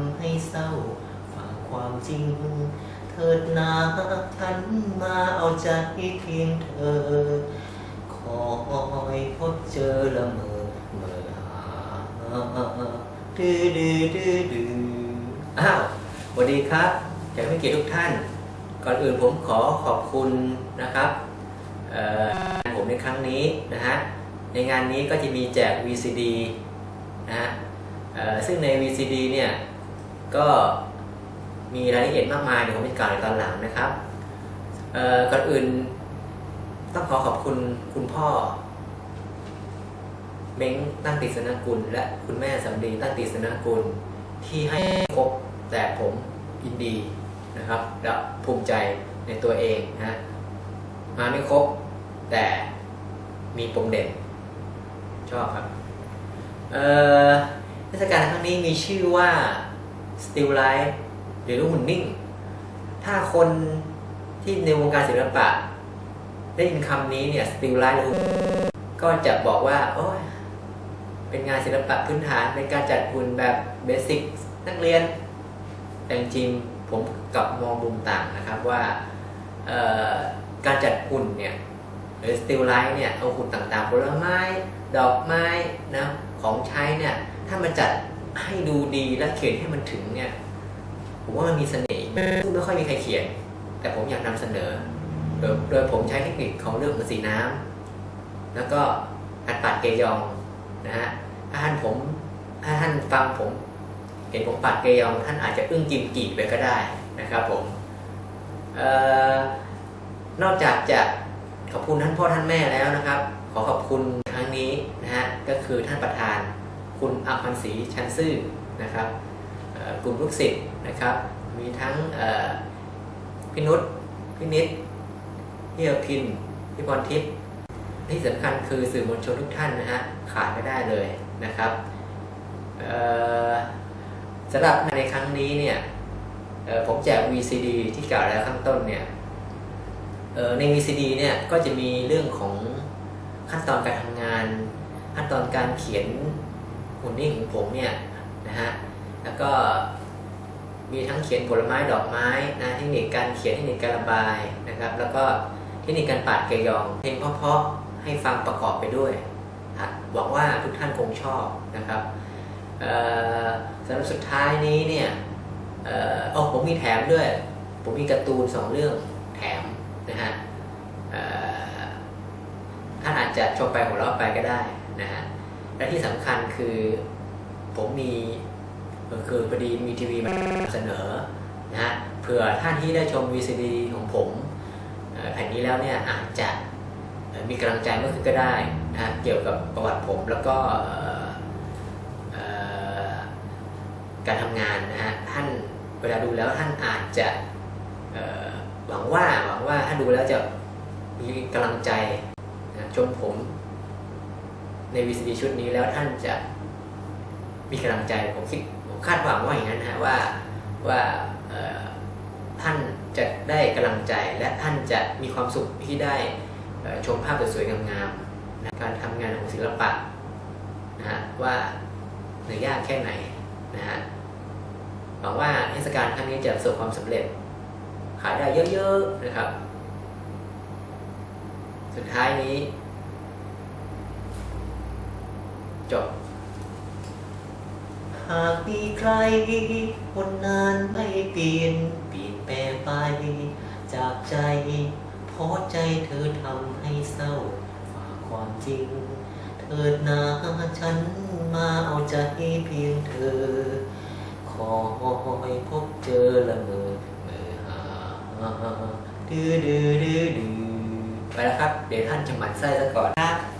ำให้เศร้าฝากความจริง เถิดนาฉันมาเอาใจเพียงเธอ คอยพบเจอละเมอเมื่อหาดื้อดื้อดื้อดื้ออ้าวสวัสดีครับแขกผู้เกียรติทุกท่าน ก่อนอื่นผมขอขอบคุณนะครับงานผมในครั้งนี้นะฮะ ในงานนี้ก็จะมีแจก VCD นะฮะซึ่งใน VCD เนี่ย ก็มีรายละเอียดมากมายเดี๋ยวผมจะกล่าวในตอนหลังนะครับเอ่อก่อนอื่นต้องขอขอบคุณคุณพ่อ เม้งตั้งติสนากุล และคุณแม่สำลีตั้งติสนากุล ที่ให้ครบแต่ผมยินดีนะครับและภูมิใจในตัวเองนะมาไม่ครบแต่มีปมเด่น ชอบครับเอ่อเทศกาลครั้งนี้มีชื่อว่า Still Life หรือหุ่นนิ่ง ถ้าคนที่ในวงการศิลปะ ได้ยินคำนี้เนี่ย Still Life หรือก็จะบอกว่าโอ้ยเป็นงานศิลปะพื้นฐานในการจัดหุ่นแบบเบสิกนักเรียน แต่จริงผมกลับมองมุมต่างนะครับว่าการจัดหุ่นเนี่ยหรือ still life เนี่ยเอาหุ่นต่างๆผลไม้ ดอกไม้นะของใช้เนี่ยถ้ามันจัด ให้ดูดีและเขียนให้มันถึงเนี่ย ผมว่ามันมีเสน่ห์ซึ่งไม่ค่อยมีใครเขียน แต่ผมอยากนำเสนอโดยโดยผมใช้เทคนิคของเรื่องของสีน้ำแล้วก็อัดปัดเกยองนะฮะถ้าท่านผมถ้าท่านฟังผม เห็นผมปัดเกยอง ท่านอาจจะอึ้งกิมกี่ไปก็ได้นะครับผมเอ่อนอกจากจะขอบคุณท่านพ่อท่านแม่แล้วนะครับ ขอขอบคุณครั้งนี้นะฮะก็คือท่านประธาน คุณอภันศรีชันซื่อนะครับกลุ่มลูกศิษย์นะครับ มีทั้งพี่นุชพี่นิดพี่อภินพี่พรทิพย์ที่สำคัญคือสื่อมวลชนทุกท่านนะฮะขาดไม่ได้เลยนะครับสำหรับในครั้งนี้เนี่ยผมแจก VCD ที่กล่าวแล้วข้างต้นเนี่ยใน VCD เนี่ยก็จะมีเรื่องของขั้นตอนการทำงาน ขั้นตอนการเขียน หุ่นนิ่งของผมเนี่ยนะฮะแล้วก็มีทั้งเขียนผลไม้ดอกไม้นะเทคนิคการเขียนเทคนิคการระบายนะครับ แล้วก็เทคนิคการปาดเกยองเพลงเพราะๆให้ฟังประกอบไปด้วยหวังว่าทุกท่านคงชอบนะครับสำหรับสุดท้ายนี้เนี่ยเออโอ้ผมมีแถมด้วย ผมมีการ์ตูนสองเรื่องแถมนะฮะท่านอาจจะชมไปหัวเราะไปก็ได้นะฮะ และที่สำคัญคือผมมีคือพอดีมีทีวีมาเสนอนะฮะเผื่อท่านที่ได้ชม VCD ของผมแผ่นนี้แล้วเนี่ยอาจจะมีกำลังใจมากขึ้นก็ได้นะฮะเกี่ยวกับประวัติผมแล้วก็การทำงานนะฮะท่านเวลาดูแล้วท่านอาจจะหวังว่าหวังว่าถ้าดูแล้วจะมีกำลังใจชมผม ใน VCD ชุดนี้แล้วท่านจะมีกำลังใจผมคิดผมคาดหวังว่าอย่างนั้นนะฮะว่าว่าท่านจะได้กำลังใจและท่านจะมีความสุขที่ได้ชมภาพสวยๆงามๆนะการทำงานของศิลปะนะฮะว่าเหนื่อยยากแค่ไหนนะฮะหวังว่าเทศกาลครั้งนี้จะประสบความสำเร็จ ขายได้เยอะๆนะครับ สุดท้ายนี้ จบ หากมีใครคนนานไม่เปลี่ยนเปลี่ยนแปลงไป จากใจเพราะใจเธอทำให้เศร้าฝากความจริงเถิดนาฉันมาเอาใจเพียงเธอ ขอให้พบเจอละเมอเมื่อหาดื้อดื้อดื้อดื้อไปแล้วครับ เดี๋ยวท่านจะหมั่นไส้ซะก่อนครับ